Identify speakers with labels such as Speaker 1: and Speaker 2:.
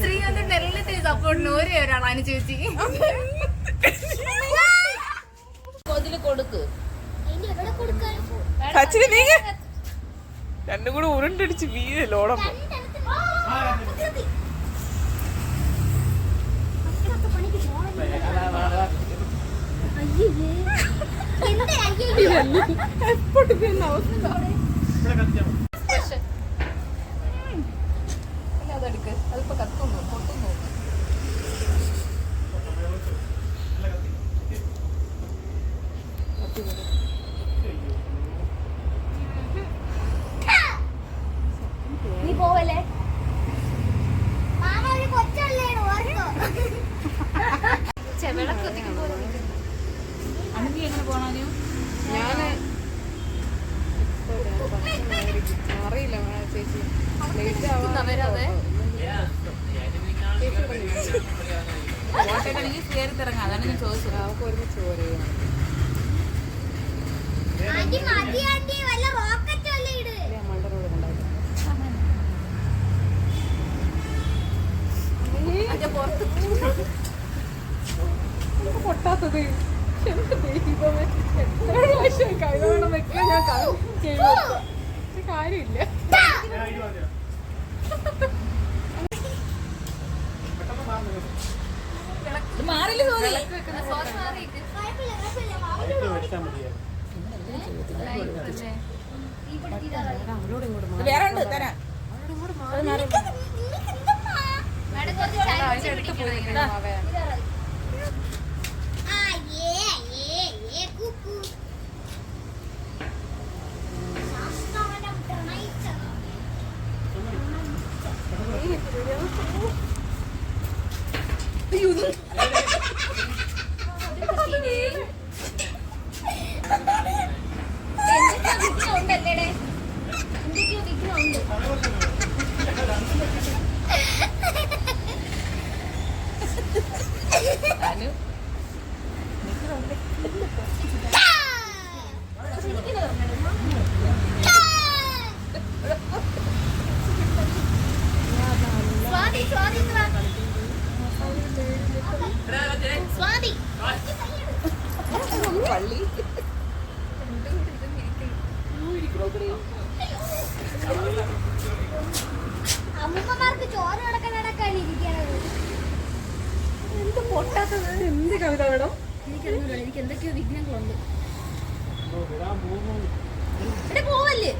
Speaker 1: ശ്രീകാന്തിന്റെ എല്ലാത്തിനും സപ്പോർട്ടിന് ഒരേ ഒരാളാണ് ചേച്ചി.
Speaker 2: കൊതിൽ കൊടുക്ക്.
Speaker 3: രണ്ടും കൂടെ ഉരുണ്ടടിച്ച് വീഴ് ലോടം.
Speaker 1: എപ്പോഴും അതിപ്പോ കത്തുന്നു പൊട്ടുന്നു.
Speaker 4: നീ പോവല്ലേ? മാമ ഒരു കൊച്ചല്ലേ ഓർത്തോ.
Speaker 1: ചെവിളക്ക് എത്തിക്കുമ്പോൾ
Speaker 3: ഞാൻ അറിയില്ല ചേച്ചി. ലേറ്റ് നമുക്ക് ഒരുമിച്ച് പോരുക
Speaker 4: ആന്റി മതി വല്ല റോക്കറ്റ് വല്ല ഇട്.
Speaker 3: മണ്ട റോഡ് കൊണ്ടായിരുന്നു. പൊട്ടാത്തത്. എന്ത് ദൈവമേ. എത്ര പ്രാവശ്യം വെക്കാൻ ഞാൻ ചെയ്തു കാര്യമില്ല.
Speaker 2: ഇത് മാറില്ല ഇത് വേറെ ഉണ്ട് തരാം.
Speaker 1: മാഡം കുറച്ച് ചായ
Speaker 4: എന്തൊക്കെയോ സ്വാതി.
Speaker 2: പള്ളി
Speaker 4: അമ്മൂമ്മമാർക്ക് ചോറ് കിടക്കാൻ നടക്കാൻ ഇരിക്കണത്
Speaker 3: എന്ത് പൊട്ടാത്തത്? എന്ത് കവിത വേണം
Speaker 4: എനിക്കറിഞ്ഞൂടാ എനിക്ക് എന്തൊക്കെയോ വിഘ്നങ്ങളുണ്ട്. ഇവിടെ പോവല്ലേ?